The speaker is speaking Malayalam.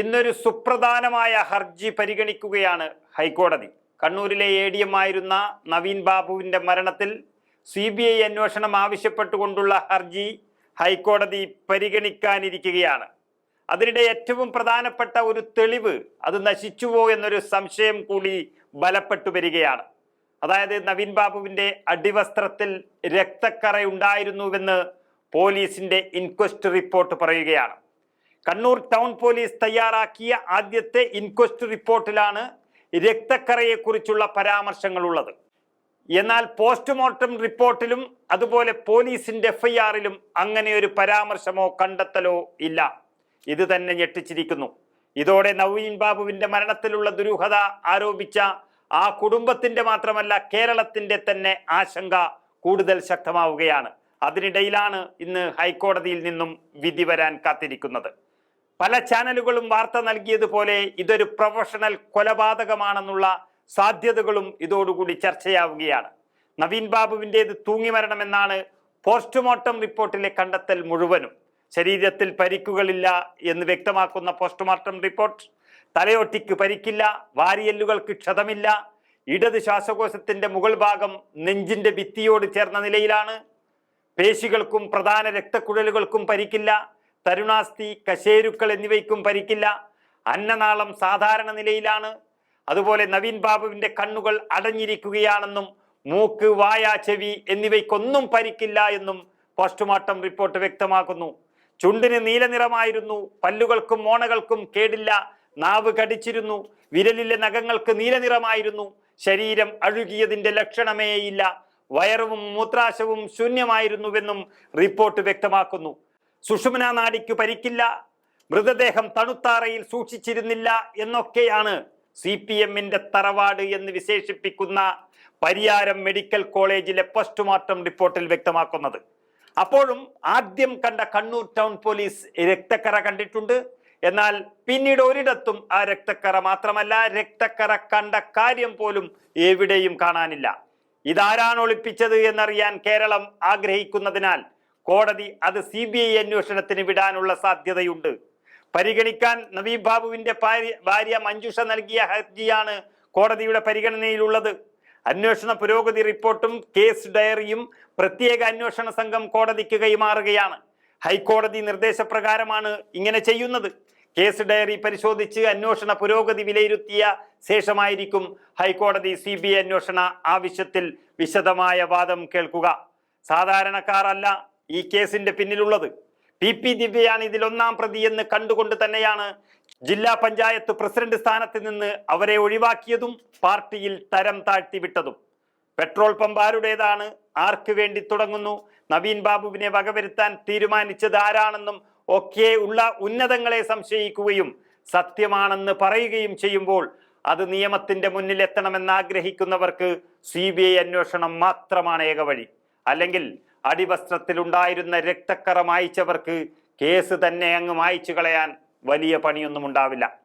ഇന്നൊരു സുപ്രധാനമായ ഹർജി പരിഗണിക്കുകയാണ് ഹൈക്കോടതി. കണ്ണൂരിലെ എ ഡി എം ആയിരുന്ന നവീൻ ബാബുവിന്റെ മരണത്തിൽ സി ബി ഐ അന്വേഷണം ആവശ്യപ്പെട്ടുകൊണ്ടുള്ള ഹർജി ഹൈക്കോടതി പരിഗണിക്കാനിരിക്കുകയാണ്. അതിനിടെ ഏറ്റവും പ്രധാനപ്പെട്ട ഒരു തെളിവ് അത് നശിച്ചുവോ എന്നൊരു സംശയം കൂടി ബലപ്പെട്ടു വരികയാണ്. അതായത് നവീൻ ബാബുവിന്റെ അടിവസ്ത്രത്തിൽ രക്തക്കറയുണ്ടായിരുന്നുവെന്ന് പോലീസിന്റെ ഇൻക്വസ്റ്റ് റിപ്പോർട്ട് പറയുകയാണ്. കണ്ണൂർ ടൗൺ പോലീസ് തയ്യാറാക്കിയ ആദ്യത്തെ ഇൻക്വസ്റ്റ് റിപ്പോർട്ടിലാണ് രക്തക്കറയെക്കുറിച്ചുള്ള പരാമർശങ്ങളുള്ളത്. എന്നാൽ പോസ്റ്റ്മോർട്ടം റിപ്പോർട്ടിലും അതുപോലെ പോലീസിന്റെ എഫ്ഐആറിലും അങ്ങനെ ഒരു പരാമർശമോ കണ്ടെത്തലോ ഇല്ല. ഇത് തന്നെ ഞെട്ടിച്ചിരിക്കുന്നു. ഇതോടെ നവീൻ ബാബുവിന്റെ മരണത്തിലുള്ള ദുരൂഹത ആരോപിച്ച ആ കുടുംബത്തിന്റെ മാത്രമല്ല കേരളത്തിന്റെ തന്നെ ആശങ്ക കൂടുതൽ ശക്തമാവുകയാണ്. അതിനിടയിലാണ് ഇന്ന് ഹൈക്കോടതിയിൽ നിന്നും വിധി വരാൻ കാത്തിരിക്കുന്നത്. പല ചാനലുകളും വാർത്ത നൽകിയതുപോലെ ഇതൊരു പ്രൊഫഷണൽ കൊലപാതകമാണെന്നുള്ള സാധ്യതകളും ഇതോടുകൂടി ചർച്ചയാവുകയാണ്. നവീൻ ബാബുവിന്റേത് തൂങ്ങിമരണമെന്നാണ് പോസ്റ്റ്മോർട്ടം റിപ്പോർട്ടിലെ കണ്ടെത്തൽ മുഴുവനും. ശരീരത്തിൽ പരിക്കുകളില്ല എന്ന് വ്യക്തമാക്കുന്ന പോസ്റ്റ്മോർട്ടം റിപ്പോർട്ട്. തലയോട്ടിക്ക് പരിക്കില്ല വാരിയെല്ലുകൾക്ക് ക്ഷതമില്ല. ഇടത് ശ്വാസകോശത്തിന്റെ മുകൾ ഭാഗം നെഞ്ചിന്റെ ഭിത്തിയോട് ചേർന്ന നിലയിലാണ്. പേശികൾക്കും പ്രധാന രക്തക്കുഴലുകൾക്കും പരിക്കില്ല. തരുണാസ്ഥി കശേരുക്കൾ എന്നിവയ്ക്കും പരിക്കില്ല. അന്നനാളം സാധാരണ നിലയിലാണ്. അതുപോലെ നവീൻ ബാബുവിന്റെ കണ്ണുകൾ അടഞ്ഞിരിക്കുകയാണെന്നും മൂക്ക് വായ ചെവി എന്നിവയ്ക്കൊന്നും പരിക്കില്ല എന്നും പോസ്റ്റ്മോർട്ടം റിപ്പോർട്ട് വ്യക്തമാക്കുന്നു. ചുണ്ടിന് നീലനിറമായിരുന്നു പല്ലുകൾക്കും മോണകൾക്കും കേടില്ല. നാവ് കടിച്ചിരുന്നു. വിരലിലെ നഖങ്ങൾക്ക് നീലനിറമായിരുന്നു ശരീരം അഴുകിയതിന്റെ ലക്ഷണമേയില്ല. വയറും മൂത്രാശവും ശൂന്യമായിരുന്നുവെന്നും റിപ്പോർട്ട് വ്യക്തമാക്കുന്നു. സുഷുമ്ന നാടിക്ക് പരിക്കില്ല. മൃതദേഹം തണുത്താറയിൽ സൂക്ഷിച്ചിരുന്നില്ല എന്നൊക്കെയാണ് സി പി എമ്മിന്റെ തറവാട് എന്ന് വിശേഷിപ്പിക്കുന്ന പരിയാരം മെഡിക്കൽ കോളേജിലെ പോസ്റ്റ്മോർട്ടം റിപ്പോർട്ടിൽ വ്യക്തമാക്കുന്നത്. അപ്പോഴും ആദ്യം കണ്ട കണ്ണൂർ ടൗൺ പോലീസ് രക്തക്കറ കണ്ടിട്ടുണ്ട്. എന്നാൽ പിന്നീട് ഒരിടത്തും ആ രക്തക്കറ മാത്രമല്ല രക്തക്കറ കണ്ട കാര്യം പോലും എവിടെയും കാണാനില്ല. ഇതാരാണ് ഒളിപ്പിച്ചത് എന്നറിയാൻ കേരളം ആഗ്രഹിക്കുന്നതിനാൽ കോടതി അത് സി ബി ഐ അന്വേഷണത്തിന് വിടാനുള്ള സാധ്യതയുണ്ട്. പരിഗണിക്കാൻ നവീബ് ബാബുവിന്റെ ഭാര്യ മഞ്ജുഷ നൽകിയ ഹർജിയാണ് കോടതിയുടെ പരിഗണനയിലുള്ളത്. അന്വേഷണ പുരോഗതി റിപ്പോർട്ടും കേസ് ഡയറിയും പ്രത്യേക അന്വേഷണ സംഘം കോടതിക്ക് കൈമാറുകയാണ്. ഹൈക്കോടതി നിർദ്ദേശപ്രകാരമാണ് ഇങ്ങനെ ചെയ്യുന്നത്. കേസ് ഡയറി പരിശോധിച്ച് അന്വേഷണ പുരോഗതി വിലയിരുത്തിയ ശേഷമായിരിക്കും ഹൈക്കോടതി സി ബി അന്വേഷണ ആവശ്യത്തിൽ വിശദമായ വാദം കേൾക്കുക. സാധാരണക്കാരല്ല ഈ കേസിന്റെ പിന്നിലുള്ളത്. പി പി ദിവ്യയാണ് ഇതിൽ ഒന്നാം പ്രതി എന്ന് കണ്ടുകൊണ്ട് തന്നെയാണ് ജില്ലാ പഞ്ചായത്ത് പ്രസിഡന്റ് സ്ഥാനത്ത് നിന്ന് അവരെ ഒഴിവാക്കിയതും പാർട്ടിയിൽ തരം താഴ്ത്തി വിട്ടതും പെട്രോൾ പമ്പ് ആരുടേതാണ്? ആർക്ക് വേണ്ടി തുടങ്ങുന്നു? നവീൻ ബാബുവിനെ വകവരുത്താൻ തീരുമാനിച്ചത് ആരാണെന്നും ഒക്കെ ഉള്ള ഉന്നതങ്ങളെ സംശയിക്കുകയും സത്യമാണെന്ന് പറയുകയും ചെയ്യുമ്പോൾ അത് നിയമത്തിന്റെ മുന്നിൽ എത്തണമെന്ന് ആഗ്രഹിക്കുന്നവർക്ക് സി ബി ഐ അന്വേഷണം മാത്രമാണ് ഏക വഴി. അല്ലെങ്കിൽ അടിവസ്ത്രത്തിലുണ്ടായിരുന്ന രക്തക്കറ മായിച്ചവർക്ക് കേസ് തന്നെ അങ്ങ് മായിച്ചു കളയാൻ വലിയ പണിയൊന്നും ഉണ്ടാവില്ല.